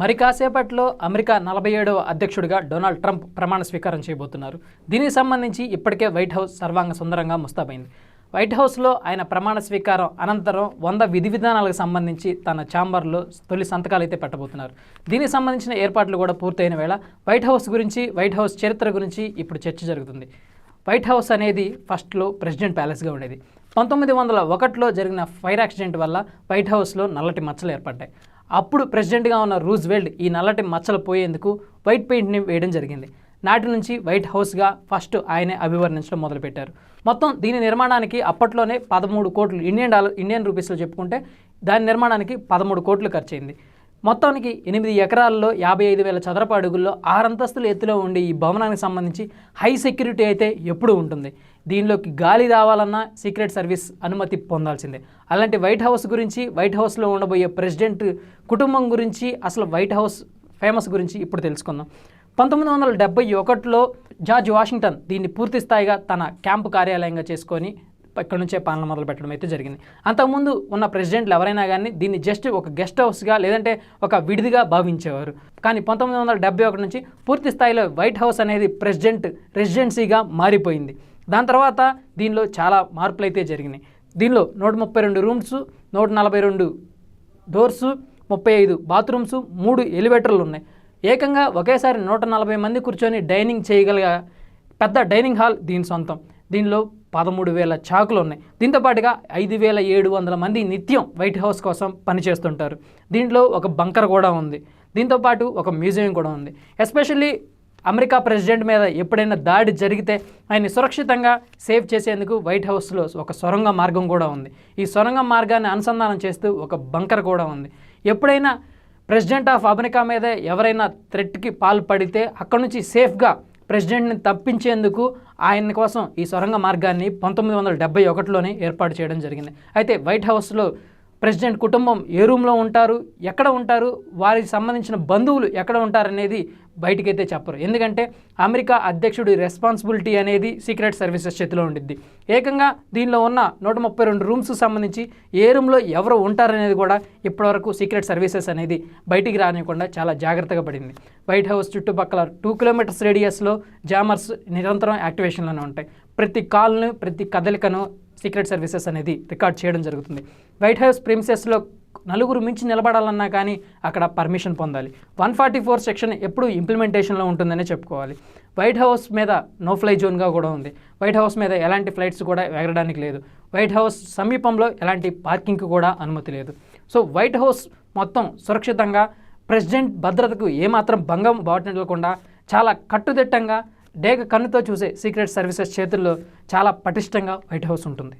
మరి కాసేపట్లో అమెరికా నలభై ఏడవ అధ్యక్షుడిగా డొనాల్డ్ ట్రంప్ ప్రమాణ స్వీకారం చేయబోతున్నారు. దీనికి సంబంధించి ఇప్పటికే వైట్ హౌస్ సర్వాంగ సుందరంగా ముస్తాబైంది. వైట్ హౌస్లో ఆయన ప్రమాణ స్వీకారం అనంతరం వంద విధి విధానాలకు సంబంధించి తన ఛాంబర్లో తొలి సంతకాలు అయితే పెట్టబోతున్నారు. దీనికి సంబంధించిన ఏర్పాట్లు కూడా పూర్తయిన వేళ వైట్ హౌస్ గురించి వైట్ హౌస్ చరిత్ర గురించి ఇప్పుడు చర్చ జరుగుతుంది. వైట్ హౌస్ అనేది ఫస్ట్లో ప్రెసిడెంట్ ప్యాలెస్గా ఉండేది. పంతొమ్మిది వందల ఒకటిలో జరిగిన ఫైర్ యాక్సిడెంట్ వల్ల వైట్ హౌస్లో నల్లటి మచ్చలు ఏర్పడ్డాయి. అప్పుడు ప్రెసిడెంట్గా ఉన్న రూజ్వెల్ట్ ఈ నల్లటి మచ్చలు పోయేందుకు వైట్ పెయింట్ని వేయడం జరిగింది. నాటి నుంచి వైట్ హౌస్గా ఫస్ట్ ఆయనే అభివర్ణించడం మొదలుపెట్టారు. మొత్తం దీని నిర్మాణానికి అప్పట్లోనే పదమూడు కోట్లు ఇండియన్ డాలర్ ఇండియన్ రూపీస్లో చెప్పుకుంటే దాని నిర్మాణానికి పదమూడు కోట్లు ఖర్చయింది. మొత్తానికి ఎనిమిది ఎకరాల్లో యాభై ఐదు వేల చదరపు అడుగుల్లో ఆరంతస్తుల ఎత్తులో ఉండే ఈ భవనానికి సంబంధించి హై సెక్యూరిటీ అయితే ఎప్పుడూ ఉంటుంది. దీనిలోకి గాలి రావాలన్నా సీక్రెట్ సర్వీస్ అనుమతి పొందాల్సిందే. అలాంటి వైట్ హౌస్ గురించి వైట్ హౌస్లో ఉండబోయే ప్రెసిడెంట్ కుటుంబం గురించి అసలు వైట్ హౌస్ ఫేమస్ గురించి ఇప్పుడు తెలుసుకుందాం. పంతొమ్మిది వందల డెబ్బై ఒకటిలో జార్జ్ వాషింగ్టన్ దీన్ని పూర్తి స్థాయిగా తన క్యాంపు కార్యాలయంగా చేసుకొని ఇక్కడ నుంచే పాలన మొదలు పెట్టడం అయితే జరిగింది. అంతకుముందు ఉన్న ప్రెసిడెంట్లు ఎవరైనా కానీ దీన్ని జస్ట్ ఒక గెస్ట్ హౌస్గా లేదంటే ఒక విడిదిగా భావించేవారు. కానీ పంతొమ్మిది వందల డెబ్బై ఒకటి నుంచి పూర్తి స్థాయిలో వైట్ హౌస్ అనేది ప్రెసిడెంట్ రెసిడెన్సీగా మారిపోయింది. దాని తర్వాత దీనిలో చాలా మార్పులు అయితే జరిగినాయి. దీనిలో నూట ముప్పై రెండు రూమ్స్ నూట నలభై రెండు డోర్సు ముప్పై ఐదు బాత్రూమ్స్ మూడు ఎలివేటర్లు ఉన్నాయి. ఏకంగా ఒకేసారి నూట నలభై మంది కూర్చొని డైనింగ్ చేయగలిగా పెద్ద డైనింగ్ హాల్ దీని సొంతం. దీనిలో పదమూడు వేల చాకులు ఉన్నాయి. దీంతో పాటుగా ఐదు వేల ఏడు వందల మంది నిత్యం వైట్ హౌస్ కోసం పనిచేస్తుంటారు. దీంట్లో ఒక బంకర్ కూడా ఉంది. దీంతో పాటు ఒక మ్యూజియం కూడా ఉంది. ఎస్పెషల్లీ అమెరికా ప్రెసిడెంట్ మీద ఎప్పుడైనా దాడి జరిగితే ఆయన్ని సురక్షితంగా సేవ్ చేసేందుకు వైట్ హౌస్లో ఒక సొరంగ మార్గం కూడా ఉంది. ఈ సొరంగ మార్గాన్ని అనుసంధానం చేస్తూ ఒక బంకర్ కూడా ఉంది. ఎప్పుడైనా ప్రెసిడెంట్ ఆఫ్ అమెరికా మీద ఎవరైనా థ్రెట్కి పాల్పడితే అక్కడ నుంచి సేఫ్గా ప్రెసిడెంట్ని తప్పించేందుకు ఆయన కోసం ఈ సొరంగ మార్గాన్ని పంతొమ్మిది వందల డెబ్బై ఒకటిలోనే ఏర్పాటు చేయడం జరిగింది. అయితే వైట్ హౌస్లో ప్రెసిడెంట్ కుటుంబం ఏ రూమ్లో ఉంటారు ఎక్కడ ఉంటారు వారికి సంబంధించిన బంధువులు ఎక్కడ ఉంటారనేది బయటికైతే చెప్పరు. ఎందుకంటే అమెరికా అధ్యక్షుడి రెస్పాన్సిబిలిటీ అనేది సీక్రెట్ సర్వీసెస్ చేతిలో ఉండిద్ది. ఏకంగా దీనిలో ఉన్న నూట ముప్పై రెండు రూమ్స్ సంబంధించి ఏ రూమ్లో ఎవరు ఉంటారనేది కూడా ఇప్పటివరకు సీక్రెట్ సర్వీసెస్ అనేది బయటికి రానివ్వకుండా చాలా జాగ్రత్తగా పడింది. వైట్ హౌస్ చుట్టుపక్కల టూ కిలోమీటర్స్ రేడియస్లో జామర్స్ నిరంతరం యాక్టివేషన్లోనే ఉంటాయి. ప్రతి కాల్ను ప్రతి కదలికను సీక్రెట్ సర్వీసెస్ అనేది రికార్డ్ చేయడం జరుగుతుంది. వైట్ హౌస్ ప్రిన్సెస్లో నలుగురు మించి నిలబడాలన్నా కానీ అక్కడ పర్మిషన్ పొందాలి. వన్ ఫార్టీ ఫోర్ సెక్షన్ ఎప్పుడు ఇంప్లిమెంటేషన్లో ఉంటుందనే చెప్పుకోవాలి. వైట్ హౌస్ మీద నో ఫ్లై జోన్గా కూడా ఉంది. వైట్ హౌస్ మీద ఎలాంటి ఫ్లైట్స్ కూడా ఎగరడానికి లేదు. వైట్ హౌస్ సమీపంలో ఎలాంటి పార్కింగ్కి కూడా అనుమతి లేదు. సో వైట్ హౌస్ మొత్తం సురక్షితంగా ప్రెసిడెంట్ భద్రతకు ఏమాత్రం భంగం బాటకుండా చాలా కట్టుదిట్టంగా డేగ కన్నుతో చూసే సీక్రెట్ సర్వీసెస్ చేతుల్లో చాలా పటిష్టంగా వైట్ హౌస్ ఉంటుంది.